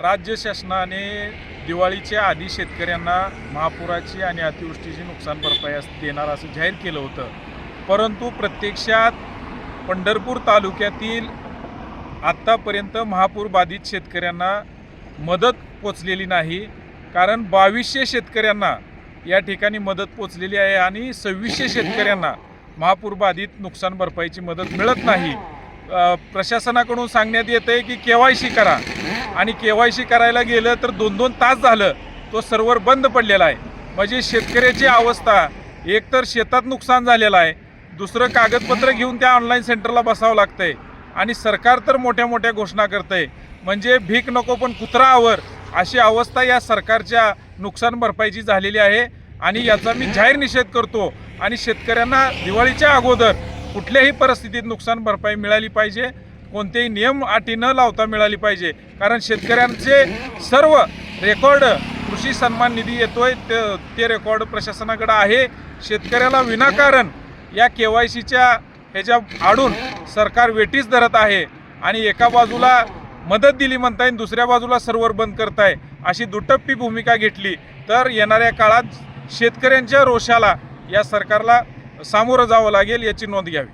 राज्य शासनाने दिवाळीच्या आधी शेतकऱ्यांना महापुराची आणि अतिवृष्टीची नुकसान भरपाई देणार असं जाहीर केलं होतं. परंतु प्रत्यक्षात पंढरपूर तालुक्यातील आत्तापर्यंत महापूर बाधित शेतकऱ्यांना मदत पोचलेली नाही. कारण बावीसशे शेतकऱ्यांना या ठिकाणी मदत पोचलेली आहे आणि सव्वीसशे शेतकऱ्यांना महापूर बाधित नुकसान भरपाईची मदत मिळत नाही. प्रशासनाकडून सांगण्यात येतं आहे की के वाय सी करा. आणि के वाय सी करायला गेलं तर दोन दोन तास झालं. तो सर्व्हर बंद पडलेला आहे. म्हणजे शेतकऱ्याची अवस्था एकतर शेतात नुकसान झालेलं आहे. दुसरं कागदपत्र घेऊन त्या ऑनलाईन सेंटरला बसावं लागतंय. आणि सरकार तर मोठ्या मोठ्या घोषणा करतंय. म्हणजे भीक नको पण कुत्रा आवर अशी अवस्था या सरकारच्या नुकसान भरपाईची झालेली आहे. आणि याचा मी जाहीर निषेध करतो. आणि शेतकऱ्यांना दिवाळीच्या अगोदर कुठल्याही परिस्थितीत नुकसान भरपाई मिळाली पाहिजे. कोणतेही नियम अटी न लावता मिळाली पाहिजे. कारण शेतकऱ्यांचे सर्व रेकॉर्ड कृषी सन्मान निधी येतोय ते- ते रेकॉर्ड प्रशासनाकडे आहे. शेतकऱ्याला विनाकारण या के वाय सीच्या ह्याच्या आडून सरकार वेटीस धरत आहे आणि एका बाजूला मदत दिली म्हणताय येईल दुसऱ्या बाजूला सर्व्हर बंद करताय अशी दुटप्पी भूमिका घेतली. तर येणाऱ्या काळात शेतकऱ्यांच्या रोषाला या सरकारला सामोरं जावं लागेल याची नोंद घ्यावी.